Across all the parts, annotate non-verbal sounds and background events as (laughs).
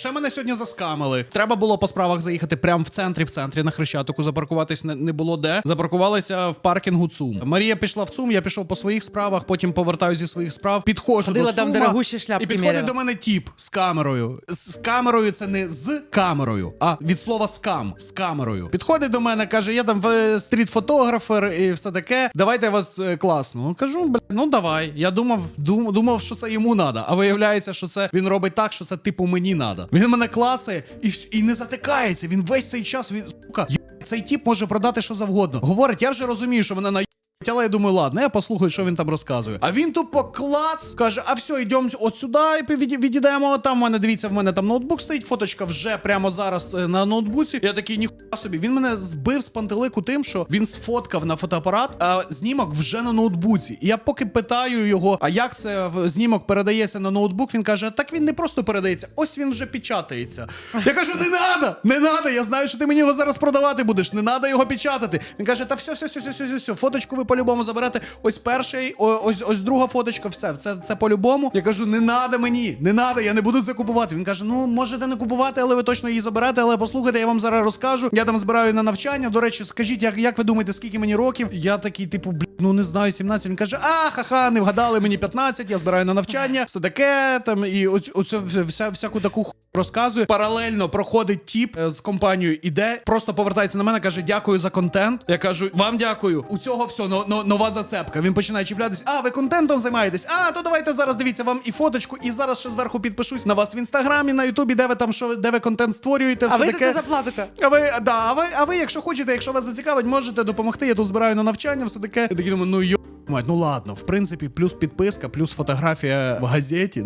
Ще мене сьогодні заскамили. Треба було по справах заїхати прямо в центрі, в центрі на Хрещатику. Запаркуватись не, не було де. Запаркувалися в паркінгу ЦУМ. Марія пішла в ЦУМ, я пішов по своїх справах, потім повертаю зі своїх справ. Підходжу Ходила до там ЦУМа, дорогущі шляпки і підходить міряла. до мене тіп з камерою. З, з камерою це не з камерою, а від слова скам з камерою. Підходить до мене, каже: я там в- стріт-фотографер і все таке. Давайте я вас е, класну. Ну, Кажу, бля, ну давай. Я думав, дум, думав, що це йому надо. А виявляється, що це він робить так, що це типу мені надо. Він мене клацає і, і не затикається. Він весь цей час він сука, цей тіп може продати що завгодно. Говорить, я вже розумію, що мене на. Але я думаю, ладно, я послухаю, що він там розказує. А він тупо клац, каже: а все, йдемо от сюди і віді- відійдемо. Там в мене дивіться, в мене там ноутбук стоїть, фоточка вже прямо зараз е, на ноутбуці. Я такий, ніхуя собі. Він мене збив з пантелику тим, що він сфоткав на фотоапарат, а знімок вже на ноутбуці. І я поки питаю його, а як це знімок передається на ноутбук, він каже: так він не просто передається, ось він вже печатається. Я кажу, не надо, не надо. Я знаю, що ти мені його зараз продавати будеш. Не надо його печатати. Він каже: та все, все, все, все, все, все, все. фоточку ви по-любому заберете. Ось перший, ось ось друга фоточка, все, це, це по-любому. Я кажу, не надо мені, не надо, я не буду це купувати. Він каже: ну можете не купувати, але ви точно її заберете. Але послухайте, я вам зараз розкажу. Я там збираю на навчання. До речі, скажіть, як, як ви думаєте, скільки мені років? Я такий, типу, блін, ну не знаю, 17. Він каже: А, ха-ха, не вгадали мені 15, я збираю на навчання, все таке там і оцю вся, всяку таку розказує. Паралельно проходить тіп е, з компанією, іде, просто повертається на мене, каже: Дякую за контент. Я кажу, вам дякую. У цього все но, но- нова зацепка. Він починає чіплятись. А, ви контентом займаєтесь? А, то давайте зараз дивіться вам і фоточку, і зараз ще зверху підпишусь на вас в інстаграмі, на Ютубі, де ви там що, де ви контент створюєте. А все ви за це заплатите. А ви, да, а ви, а ви, якщо хочете, якщо вас зацікавить, можете допомогти. Я тут збираю на навчання, все таке. Я такий думаю, ну йо, мать, ну ладно, в принципі, плюс підписка, плюс фотографія в газеті.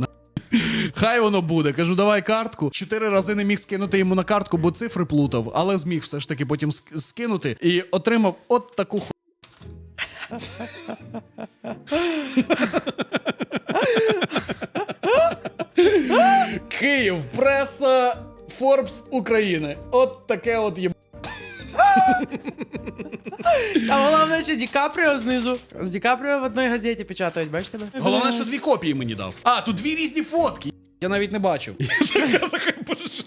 Хай воно буде. Кажу, давай картку. Чотири рази не міг скинути йому на картку, бо цифри плутав, але зміг все ж таки потім скинути і отримав от таку ху. Київ, преса Форбс України. От таке от є. Там головне, що Ді Капріо знизу. З Ді Капріо в одній газеті печатають, бачите? Головне, що дві копії мені дав. А, тут дві різні фотки. Я навіть не бачив. (laughs) Я така, «Боже, що